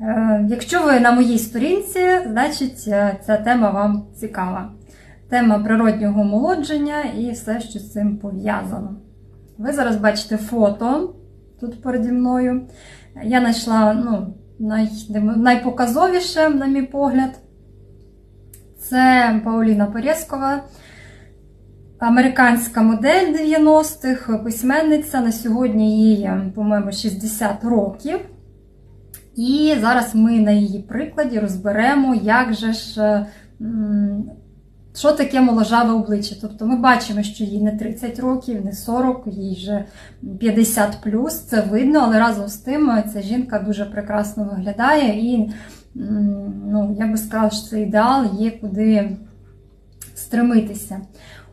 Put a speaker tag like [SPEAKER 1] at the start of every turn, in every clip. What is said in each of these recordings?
[SPEAKER 1] Е, Якщо ви на моїй сторінці, значить е, ця тема вам цікава. Тема природнього омолодження і все, що з цим пов'язано. Ви зараз бачите фото тут переді мною. Я знайшла ну, най, найпоказовіше, на мій погляд. Це Пауліна Порєскова, американська модель 90-х, письменниця. На сьогодні їй, по-моєму, 60 років. І зараз ми на її прикладі розберемо, як же ж, е, що таке моложаве обличчя. Тобто ми бачимо, що їй не 30 років, не 40, їй вже 50 плюс, це видно, але разом з тим е, ця жінка дуже прекрасно виглядає, і ну, я би сказала, що це ідеал, є куди стремитися.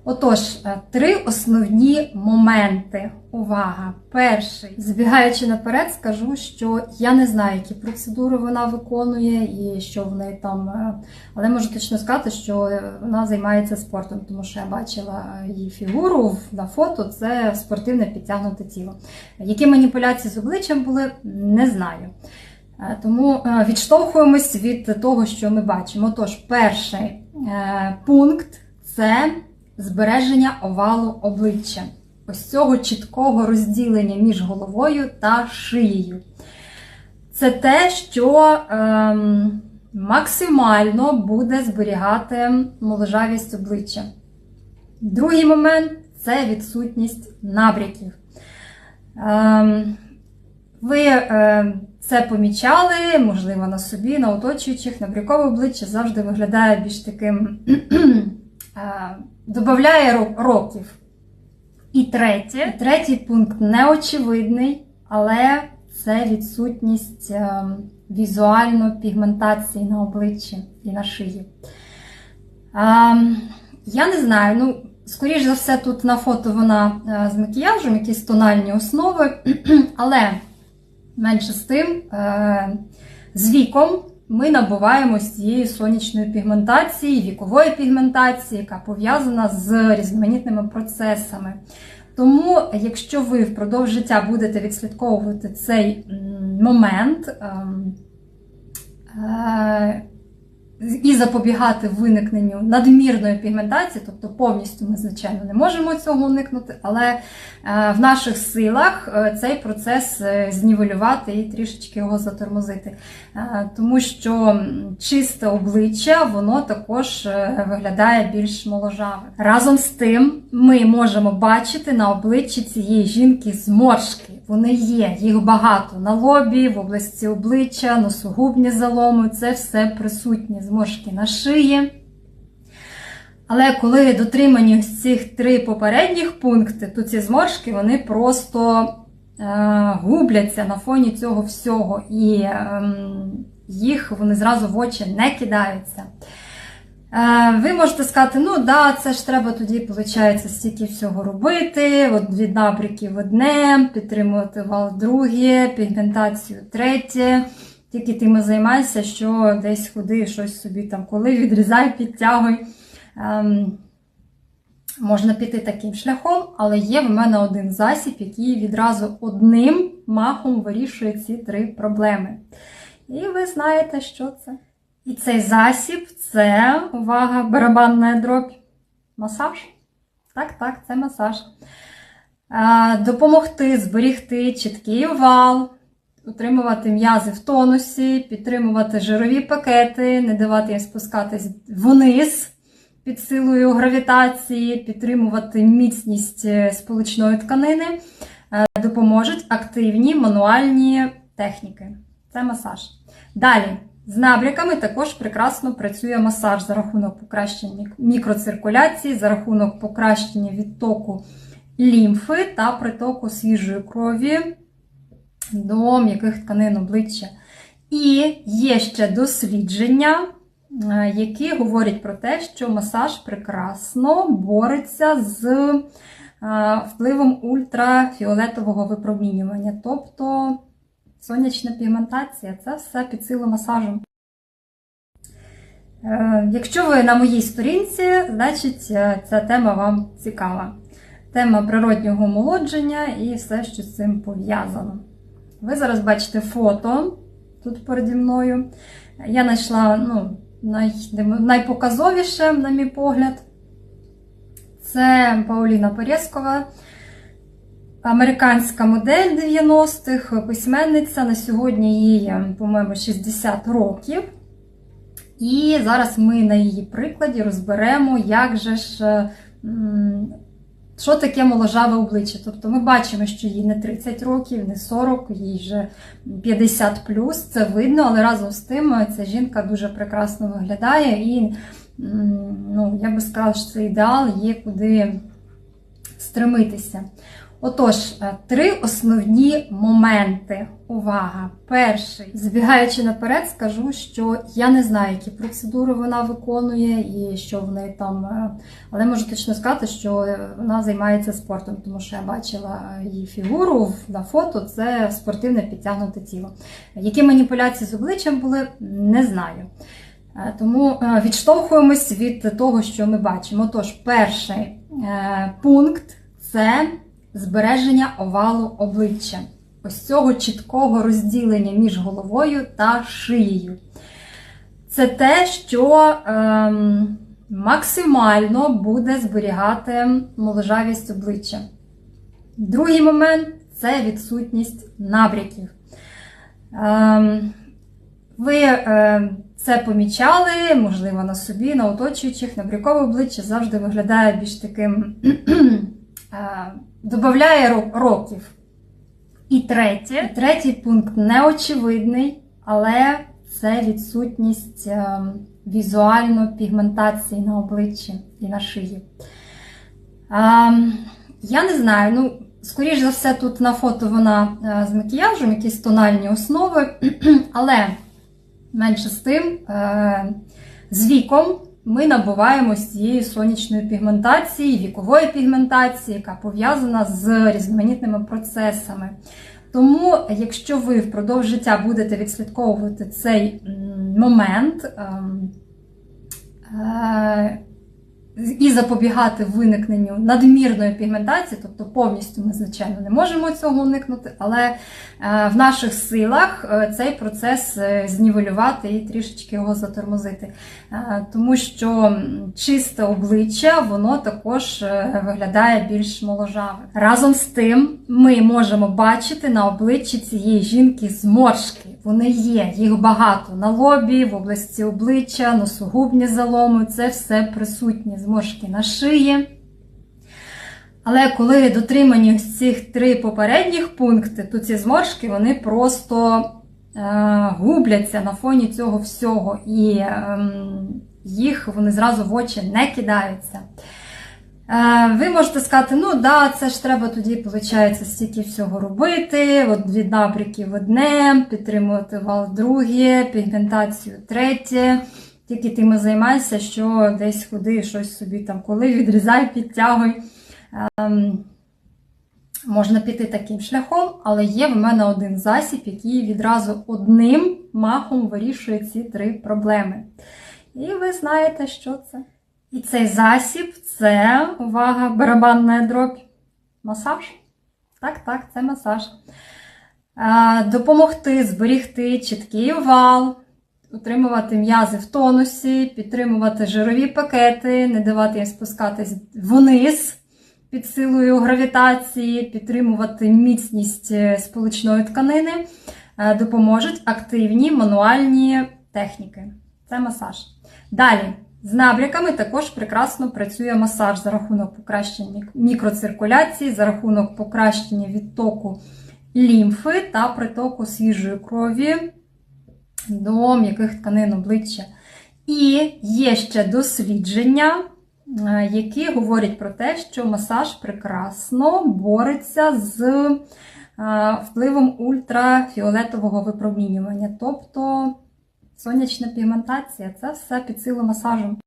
[SPEAKER 1] Отож, е, три основні моменти. Увага! Перший. Збігаючи наперед, скажу, що я не знаю, які процедури вона виконує і що в неї там. е, Але можу точно сказати, що е, вона займається спортом, тому що я бачила її фігуру на фото. Це спортивне підтягнуте тіло. Які маніпуляції з обличчям були, не знаю. Тому відштовхуємось від того, що ми бачимо. Тож, перший пункт це збереження овалу обличчя. Ось цього чіткого розділення між головою та шиєю. Це те, що ем, максимально буде зберігати моложавість обличчя. Другий момент це відсутність набряків. Ем, ви е, це помічали, можливо, на собі, на оточуючих, набрякове обличчя завжди виглядає більш таким, е, додає років. І третє, третій пункт неочевидний, але це відсутність е, візуально пігментації на обличчі і на шиї. Ем, я не знаю, ну, скоріш за все, тут на фото вона е, з макіяжем, якісь тональні основи, але менше з тим, е, з віком ми набуваємо з цієї сонячної пігментації, вікової пігментації, яка пов'язана з різноманітними процесами. Тому, якщо ви впродовж життя будете відслідковувати цей момент ем, е, і запобігати виникненню надмірної пігментації, тобто повністю ми, звичайно, не можемо цього уникнути, але е, в наших силах е, цей процес е, знівелювати і трішечки його затормозити. Тому що чисте обличчя, воно також виглядає більш моложавим. Разом з тим, ми можемо бачити на обличчі цієї жінки зморшки. Вони є, їх багато на лобі, в області обличчя, носогубні заломи, це все присутні зморшки на шиї. Але коли дотримані ось цих три попередніх пункти, то ці зморшки вони просто е, губляться на фоні цього всього, і ем, їх вони зразу в очі не кидаються. Е, Ви можете сказати, ну да, це ж треба тоді, виходить, стільки всього робити, от від набряків одне, підтримувати вал друге, пігментацію третє. Тільки тим і займайся, що десь ходи, щось собі там, коли відрізай, підтягуй. Ем, можна піти таким шляхом, але є в мене один засіб, який відразу одним махом вирішує ці три проблеми. І ви знаєте, що це. І цей засіб це, увага, барабанна дробь. Масаж. Так, так, це масаж. Допомогти зберігти чіткий овал, утримувати м'язи в тонусі, підтримувати жирові пакети, не давати їм спускатись вниз під силою гравітації, підтримувати міцність е, сполучної тканини, е, допоможуть активні мануальні техніки. Це масаж. Далі. З набряками також прекрасно працює масаж за рахунок покращення мікроциркуляції, за рахунок покращення відтоку лімфи та притоку свіжої крові до м'яких тканин обличчя. І є ще дослідження, е, які говорять про те, що масаж прекрасно бореться з е, впливом ультрафіолетового випромінювання, тобто сонячна пігментація це все під силу масажу. Е, Якщо ви на моїй сторінці, значить е, ця тема вам цікава. Тема природнього омолодження і все, що з цим пов'язано. Ви зараз бачите фото тут переді мною. Я знайшла ну, най, найпоказовіше, на мій погляд. Це Пауліна Порєскова, американська модель 90-х, письменниця. На сьогодні їй, по-моєму, 60 років. І зараз ми на її прикладі розберемо, як же ж, що таке моложаве обличчя. Тобто ми бачимо, що їй не 30 років, не 40, їй вже 50 це видно, але разом з тим ця жінка дуже прекрасно виглядає і ну, я би сказала, що це ідеал, є куди стремитися. Отож, е, три основні моменти. Увага! Перший. Збігаючи наперед, скажу, що я не знаю, які процедури вона виконує і що в неї там. е, Але можу точно сказати, що е, вона займається спортом, тому що я бачила її фігуру на фото, це спортивне підтягнуте тіло. Які маніпуляції з обличчям були, не знаю. Тому відштовхуємось від того, що ми бачимо. Тож, перший пункт це збереження овалу обличчя. Ось цього чіткого розділення між головою та шиєю. Це те, що ем, максимально буде зберігати моложавість обличчя. Другий момент це відсутність набряків. Ем, ви е, це помічали, можливо, на собі, на оточуючих, набрякове обличчя завжди виглядає більш таким, додає років. І третє, третій пункт неочевидний, але це відсутність е, візуально пігментації на обличчі і на шиї. Ем, я не знаю, ну, скоріш за все, тут на фото вона е, з макіяжем, якісь тональні основи, але менше з тим, е, з віком ми набуваємо з цієї сонячної пігментації, вікової пігментації, яка пов'язана з різноманітними процесами. Тому, якщо ви впродовж життя будете відслідковувати цей момент, ем, е, і запобігати виникненню надмірної пігментації, тобто повністю ми, звичайно, не можемо цього уникнути, але е, в наших силах е, цей процес е, знівелювати і трішечки його затормозити. Тому що чисте обличчя, воно також виглядає більш моложаве. Разом з тим, ми можемо бачити на обличчі цієї жінки зморшки. Вони є, їх багато на лобі, в області обличчя, носогубні заломи, це все присутні зморшки на шиї. Але коли дотримані ось цих три попередніх пункти, то ці зморшки вони просто е, губляться на фоні цього всього, і ем, їх вони зразу в очі не кидаються. Е, Ви можете сказати, ну да, це ж треба тоді, виходить, стільки всього робити, от від набряків одне, підтримувати вал друге, пігментацію третє. Тільки тим займайся, що десь ходи щось собі там, коли відрізай, підтягуй. Ем, Можна піти таким шляхом, але є в мене один засіб, який відразу одним махом вирішує ці три проблеми. І ви знаєте, що це. І цей засіб це, увага, барабанна дробь. Масаж. Так, так, це масаж. Е, Допомогти зберігти чіткий овал, утримувати м'язи в тонусі, підтримувати жирові пакети, не давати їм спускатись вниз під силою гравітації, підтримувати міцність е, сполучної тканини, е, допоможуть активні мануальні техніки. Це масаж. Далі. З набряками також прекрасно працює масаж за рахунок покращення мікроциркуляції, за рахунок покращення відтоку лімфи та притоку свіжої крові до м'яких тканин обличчя. І є ще дослідження, е, які говорять про те, що масаж прекрасно бореться з е, впливом ультрафіолетового випромінювання, тобто сонячна пігментація це все під силу масажу.